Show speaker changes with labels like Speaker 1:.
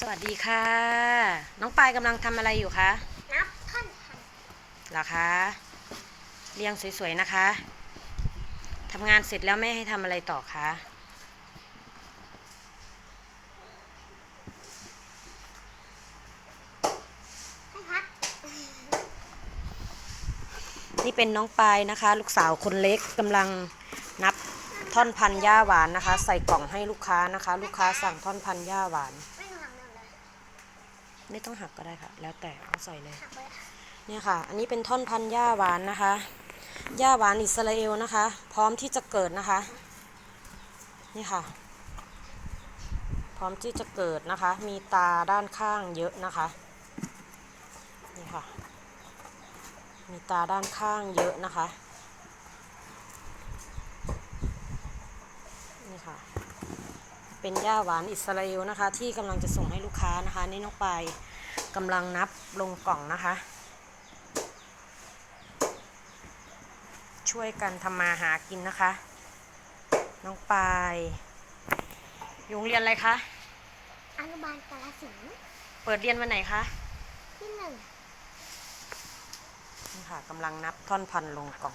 Speaker 1: สวัสดีค่ะ น้องปายกำลังทำอะไรอยู่คะ
Speaker 2: นับท่อนพัน
Speaker 1: เหรอคะ เรียงสวยๆนะคะทำงานเสร็จแล้วแม่ให้ทำอะไรต่อคะ
Speaker 2: ให้พัก
Speaker 1: นี่เป็นน้องปายนะคะ ลูกสาวคนเล็กกำลังนับท่อนพันธุ์หญ้าหวานนะคะ ใส่กล่องให้ลูกค้านะคะ ลูกค้าสั่งท่อนพันธุ์หญ้าหวาน
Speaker 2: ไม่ต้องทำเลยเลย
Speaker 1: ไม่ต้องหักก็ได้ค่ะ แล้วแต่เอาใส่เลยเนี่ยค่ะ อันนี้เป็นท่อนพันธุ์หญ้าหวานนะคะหญ้าหวานอิสราเอลนะคะ พร้อมที่จะเกิดนะคะ นี่ค่ะ พร้อมที่จะเกิดนะคะ มีตาด้านข้างเยอะนะคะ นี่ค่ะ มีตาด้านข้างเยอะนะคะ นี่ค่ะ เป็นหญ้าหวานอิสราเอลนะคะ ที่กำลังจะส่งให้ลูกค้านะคะ นี่น้องปายกำลังนับลงกล่องนะคะ ช่วยกันทำมาหากินนะคะ น้องปายอยู่โรงเรียนอะไรคะ
Speaker 2: อนุบาลกาลสินธุ์
Speaker 1: เปิดเรียนวันไหนคะ
Speaker 2: ที่หนึ่ง
Speaker 1: นี่ค่ะกำลังนับท่อนพันลงกล่อง